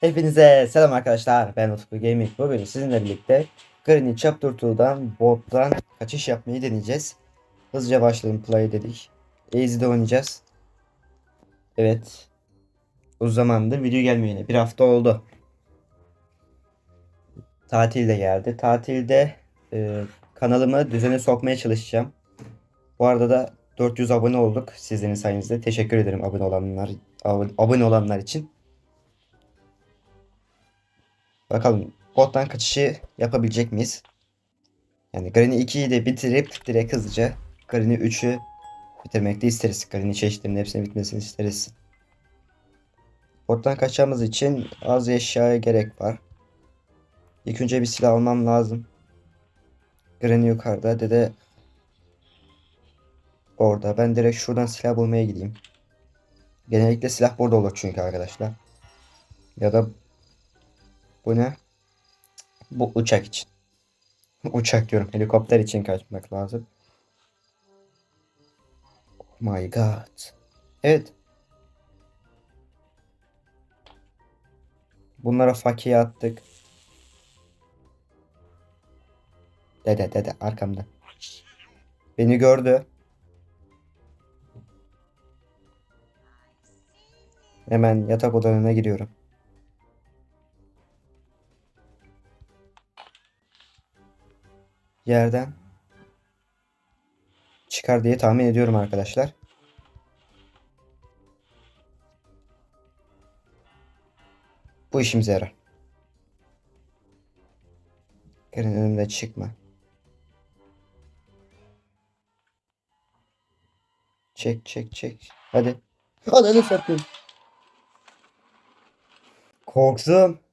Hepinize selam arkadaşlar. Ben Utku Gaming. Bugün sizinle birlikte Granny Chapter 2'dan bottan kaçış yapmayı deneyeceğiz. Hızlıca başlayalım play dedik. Easy'de oynayacağız. Evet. Uzun zamandır video gelmiyor. Bir hafta oldu. Tatil de geldi. Tatilde e, kanalımı düzene sokmaya çalışacağım. Bu arada da 400 abone olduk sizlerin sayenizde. Teşekkür ederim abone olanlar abone olanlar için. Bakalım bottan kaçışı yapabilecek miyiz? Yani Granny 2'yi de bitirip direkt hızlıca Granny 3'ü bitirmek de isteriz. Granny çeşitlerinin hepsinin bitmesini isteriz. Bottan kaçacağımız için az eşyaya gerek var. İlk önce bir silah almam lazım. Granny yukarıda, dede orada. Ben direkt şuradan silah bulmaya gideyim. Genellikle silah burada olur çünkü arkadaşlar. Ya da bu ne? Bu uçak için. Uçak diyorum. Helikopter için kaçmak lazım. Oh my god. Evet. Bunlara fakiye attık. Dede dede arkamda. Beni gördü. Hemen yatak odalarına giriyorum. Yerden çıkar diye tahmin ediyorum arkadaşlar. Bu işimize yarar. Gelin önümde çıkma. Çek çek çek. Hadi. Ananı satayım. Korktum.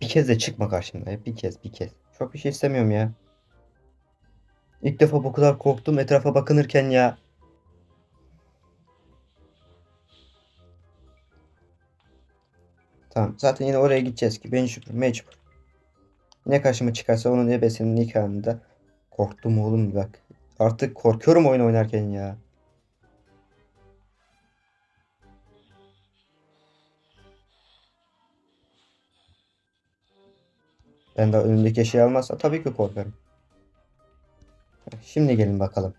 Bir kez de çıkma karşımda. Hep bir kez bir kez. Çok bir şey istemiyorum ya. İlk defa bu kadar korktum etrafa bakınırken ya. Tamam zaten yine oraya gideceğiz ki mecbur mecbur. Ne karşıma çıkarsa onun ebesinin nikahında korktum oğlum bak. Artık korkuyorum oyun oynarken ya. Ben de önümdeki şey almazsa tabii ki korkarım. Şimdi gelin bakalım.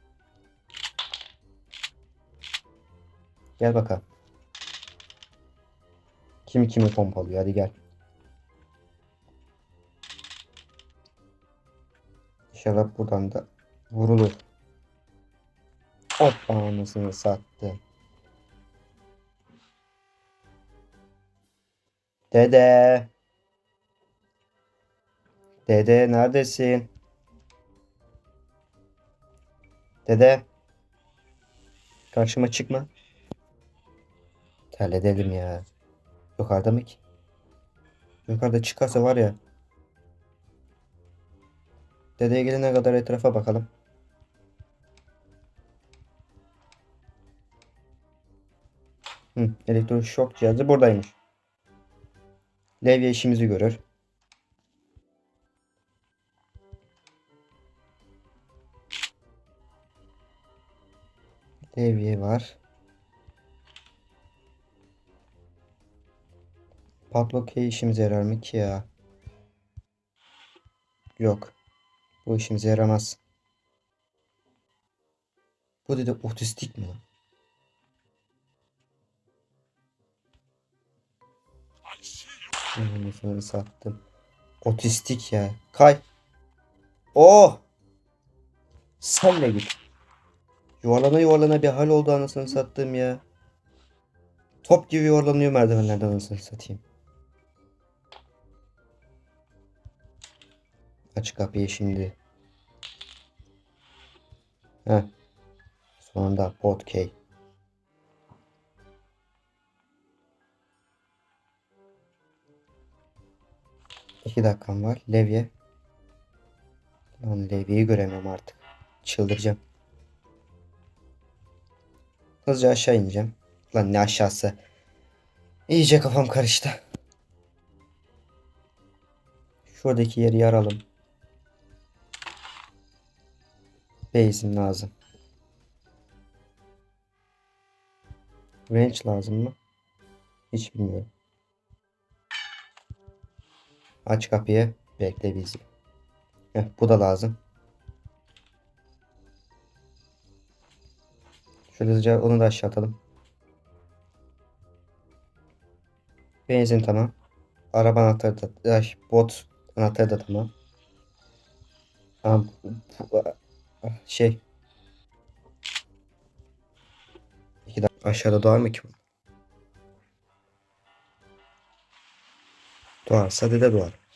Gel bakalım. Kimi kimi pompalıyor hadi gel. İnşallah buradan da vurulur. Hop anasını sattı. Dede. Dede neredesin? Dede. Karşıma çıkma. Terledelim ya. Yukarıda mı ki? Yukarıda çıkarsa var ya. Dedeye gelene kadar etrafa bakalım. Hı, elektroşok cihazı buradaymış. Levye işimizi görür. Levye var. Padlock işimize yarar mı ki ya? Yok. Bu işimize yaramaz. Bu dedi otistik mi? Anasını sattım. Otistik ya. Kay. Oh! Sen de git. Yuvarlana yuvarlana bir hal oldu anasını sattığım ya. Top gibi yuvarlanıyor merdivenlerden anasını satayım. Aç kapıyı şimdi. Heh. Sonunda potkey. İki dakikam var. Levye. Lan levyeyi göremem artık. Çıldıracağım. Hızlıca aşağı ineceğim. Lan ne aşağısı. İyice kafam karıştı. Şuradaki yeri yaralım. Benzin lazım. Range lazım mı? Hiç bilmiyorum. Aç kapıyı. Bekle bizi. Heh, bu da lazım. Şöyle hızlıca onu da aşağı atalım. Benzin tamam. Araba anahtarı da ay, bot anahtarı da tamam. Tamam. Şey. İki dakika aşağıda doğar mı ki bu? Doğarsa dede doğar.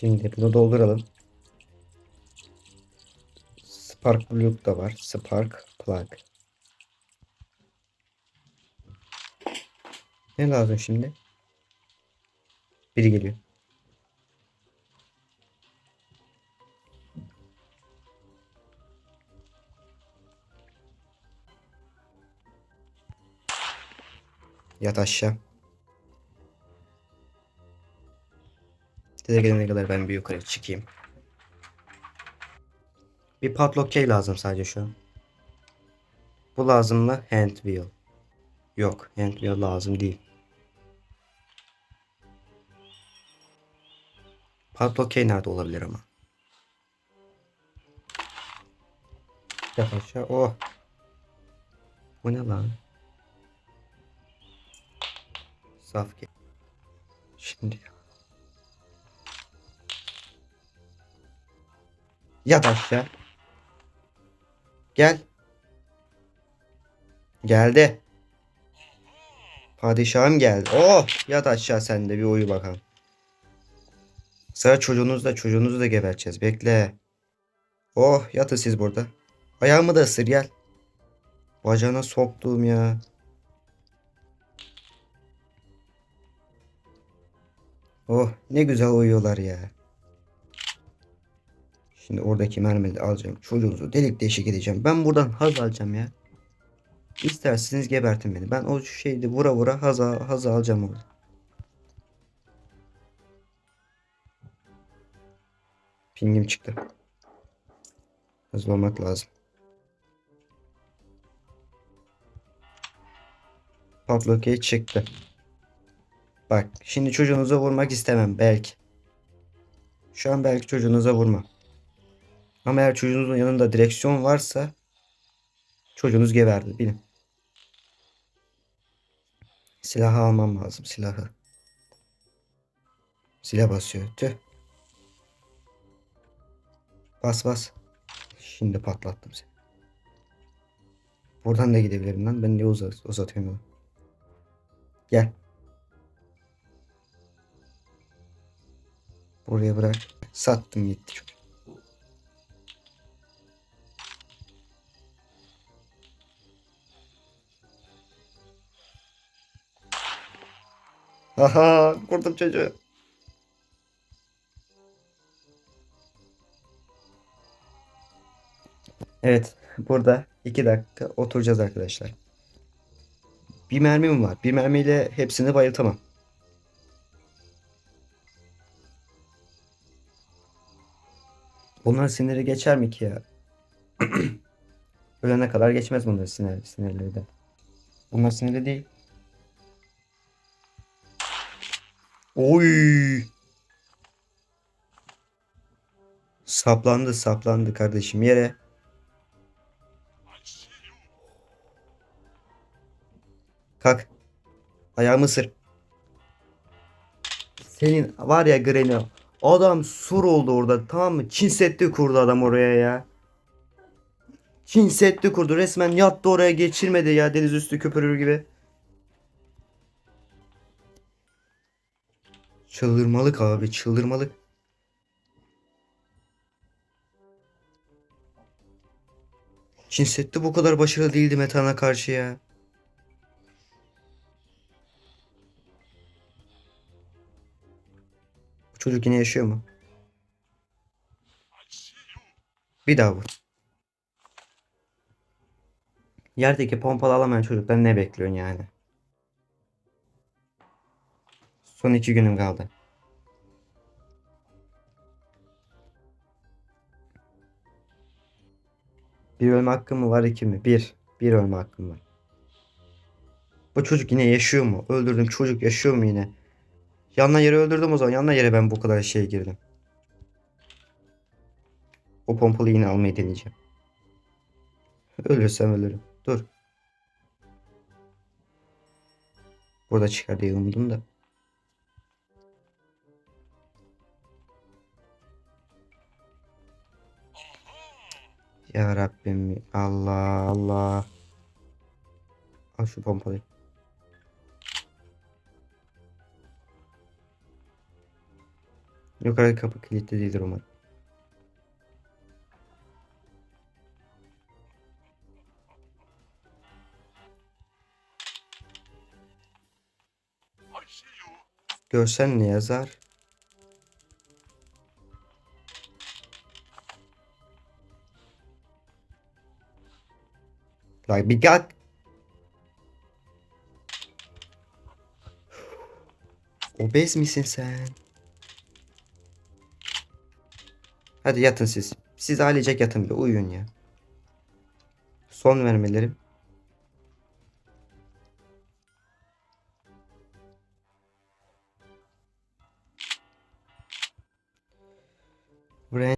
Şimdi bunu dolduralım. Spark plug da var. Spark plug. Ne lazım şimdi? Biri geliyor. Yat aşağı. Size gelene kadar ben bir yukarı çıkayım. Bir padlock key lazım sadece şu an. Bu lazım mı? Hand wheel. Yok, hand wheel lazım değil. Padlock key nerede olabilir ama? Yap aşağı. Oh. Bu ne lan? Saf key. Şimdi Yat aşağı. Gel. Geldi. Padişahım geldi. Oh yat aşağı sen de bir uyu bakalım. Sıra çocuğunuz da çocuğunuzu da geberteceğiz. Bekle. Oh yatın siz burada. Ayağımı da ısır gel. Bacağına soktuğum ya. Oh ne güzel uyuyorlar ya. Şimdi oradaki mermileri alacağım. Çocuğunuzu delik deşik edeceğim. Ben buradan haz alacağım ya. İsterseniz gebertin beni. Ben o şeydi vura vura haz, haz alacağım orada. Pingim çıktı. Hızlı olmak lazım. Padlock'e çıktı. Bak şimdi çocuğunuza vurmak istemem belki. Şu an belki çocuğunuza vurma. Ama eğer çocuğunuzun yanında direksiyon varsa çocuğunuz geberdi bilin. Silahı almam lazım silahı. Silah basıyor. Tüh. Bas bas. Şimdi patlattım seni. Buradan da gidebilirim lan. Ben niye uzat uzatıyorum? Gel. Buraya bırak. Sattım gitti çocuk. Aha kurdum çocuğu. Evet burada iki dakika oturacağız arkadaşlar. Bir mermim var. Bir mermiyle hepsini bayıltamam. Bunların siniri geçer mi ki ya? Ölene kadar geçmez bunların sinir, sinirleri de. Bunlar sinirli değil. Oy! Saplandı saplandı kardeşim yere. Kalk. Ayağımı ısır. Senin var ya Granny. Adam sur oldu orada tamam mı? Çin Seddi kurdu adam oraya ya. Çin Seddi kurdu. Resmen yattı oraya geçirmedi ya deniz üstü köpürür gibi. Çıldırmalık abi çıldırmalık. Çin Seddi bu kadar başarılı değildi Metan'a karşı ya. Bu çocuk yine yaşıyor mu? Bir daha vur. Yerdeki pompalı alamayan çocuktan ne bekliyorsun yani? Son iki günüm kaldı. Bir ölme hakkım mı var iki mi? Bir. Bir ölme hakkım var. Bu çocuk yine yaşıyor mu? Öldürdüm çocuk yaşıyor mu yine? Yanına yere öldürdüm o zaman. Yanına yere ben bu kadar şey girdim. O pompalı yine almayı deneyeceğim. Ölürsem ölürüm. Dur. Burada çıkar diye umudum da. Ya Rabbim Allah Allah. Al şu pompalıyı. Yukarı kapı kilitli değildir umarım. Görsen ne yazar? Like bir gel. Obez misin sen? Hadi yatın siz. Siz ailecek yatın bir uyuyun ya. Son vermelerim. Buraya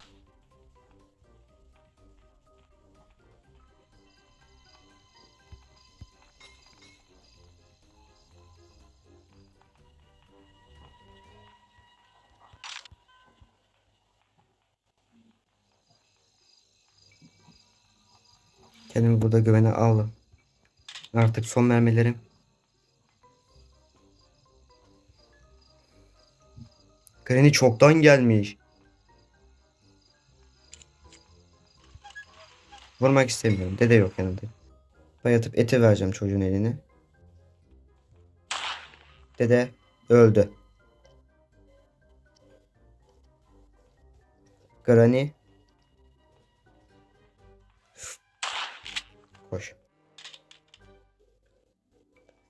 Kendimi burada güvene aldım. Artık son mermilerim. Granny çoktan gelmiş. Vurmak istemiyorum. Dede yok yanında. Bayatıp eti vereceğim çocuğun eline. Dede öldü. Granny. Koş.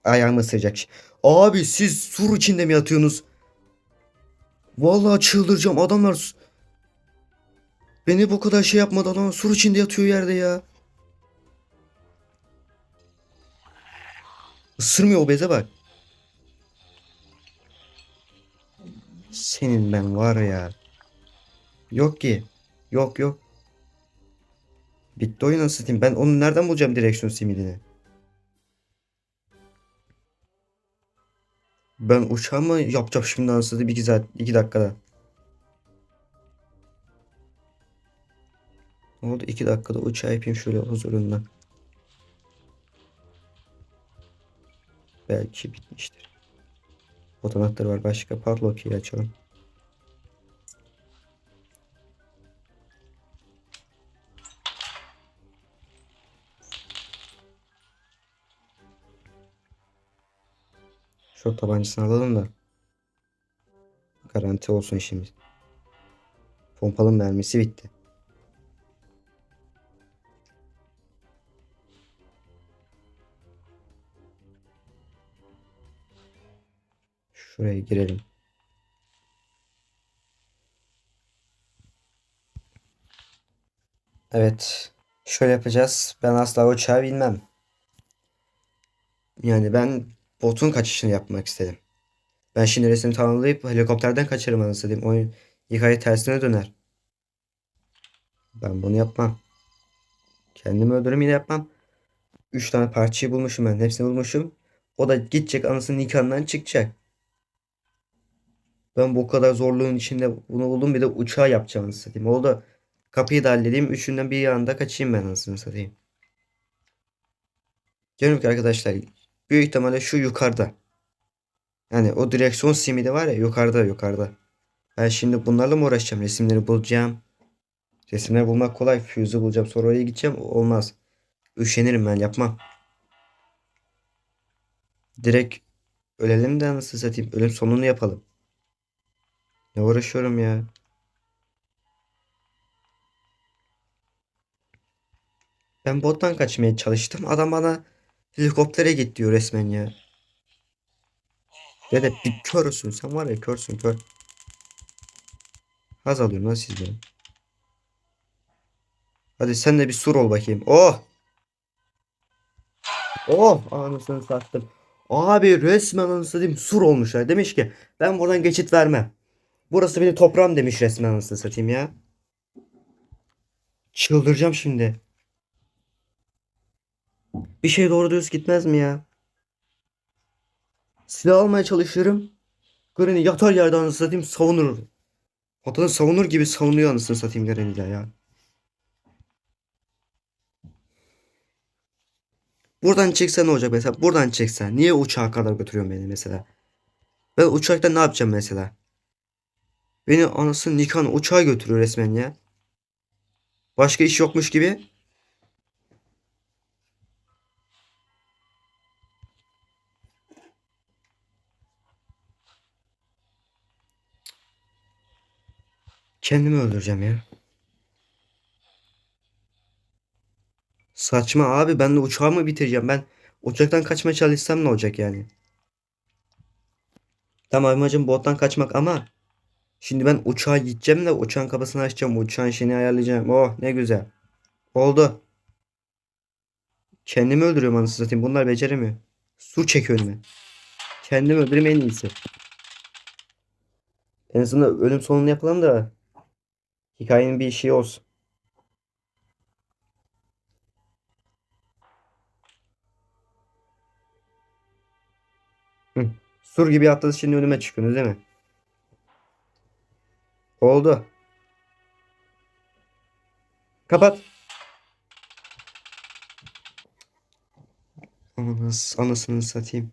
Ayağımı ısıracak. Abi siz sur içinde mi yatıyorsunuz? Vallahi çıldıracağım adamlar. Beni bu kadar şey yapmadan ama sur içinde yatıyor yerde ya. Isırmıyor o beze bak. Senin ben var ya. Yok ki. Yok yok. Bitti oyun satayım. Ben onu nereden bulacağım direksiyon simidini? Ben uçağı mı yapacağım şimdi anasını satayım 2 saat 2 dakikada. Ne oldu 2 dakikada uçağı yapayım şöyle huzurundan. Belki bitmiştir. Otomatları var başka. Padlock'u açalım. Şu tabancasını alalım da. Garanti olsun işimiz. Pompalı mermisi bitti. Şuraya girelim. Evet. Şöyle yapacağız. Ben asla uçağa binmem. Yani ben botun kaçışını yapmak istedim. Ben şimdi resmi tamamlayıp helikopterden kaçarım anasını satayım. Oyun hikaye tersine döner. Ben bunu yapmam. Kendimi öldürürüm yine yapmam. Üç tane parçayı bulmuşum ben. Hepsini bulmuşum. O da gidecek anasının nikahından çıkacak. Ben bu kadar zorluğun içinde bunu buldum bir de uçağı yapacağım anasını satayım. Oldu. Kapıyı da halledeyim. Üçünden bir yanında kaçayım ben anasını satayım. Diyorum ki arkadaşlar büyük ihtimalle şu yukarıda. Yani o direksiyon simidi var ya yukarıda yukarıda. Ben şimdi bunlarla mı uğraşacağım? Resimleri bulacağım. Resimleri bulmak kolay. Fuse'u bulacağım. Sonra oraya gideceğim. Olmaz. Üşenirim ben yapmam. Direkt ölelim de anasını satayım. Ölüm sonunu yapalım. Ne uğraşıyorum ya. Ben bottan kaçmaya çalıştım. Adam bana helikoptere git diyor resmen ya. Dede bir körsün. Sen var ya körsün kör. Haz alıyorum lan siz benim. Hadi sen de bir sur ol bakayım. Oh. Oh anasını sattım. Abi resmen anasını satayım sur olmuşlar. Demiş ki ben buradan geçit vermem. Burası benim toprağım demiş resmen anasını satayım ya. Çıldıracağım şimdi. Bir şey doğru düz gitmez mi ya? Silah almaya çalışırım. Granny yatar yerde anasını satayım savunur. Vatanı savunur gibi savunuyor anasını satayım Granny de ya. Buradan çeksen ne olacak mesela? Buradan çeksen. Niye uçağa kadar götürüyorsun beni mesela? Ben uçakta ne yapacağım mesela? Beni anasını nikahını uçağa götürüyor resmen ya. Başka iş yokmuş gibi. Kendimi öldüreceğim ya. Saçma abi ben de uçağı mı bitireceğim? Ben uçaktan kaçmaya çalışsam ne olacak yani? Tamam amacım bottan kaçmak ama şimdi ben uçağa gideceğim de uçağın kapısını açacağım. Uçağın şeyini ayarlayacağım. Oh ne güzel. Oldu. Kendimi öldürüyorum anasını satayım. Bunlar beceremiyor. Su çekiyor önüme. Kendimi öldüreyim en iyisi. En azından ölüm sonunu yapalım da hikayenin bir şeyi olsun. Sur gibi atladı şimdi önüme çıkıyorsunuz değil mi? Oldu. Kapat. Anas, anasını satayım.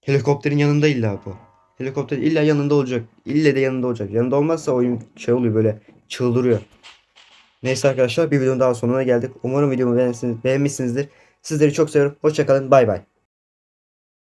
Helikopterin yanında illa bu. Helikopter illa yanında olacak. İlle de yanında olacak. Yanında olmazsa oyun şey oluyor böyle çıldırıyor. Neyse arkadaşlar bir videonun daha sonuna geldik. Umarım videomu beğenmişsiniz, beğenmişsinizdir. Sizleri çok seviyorum. Hoşçakalın. Bay bay.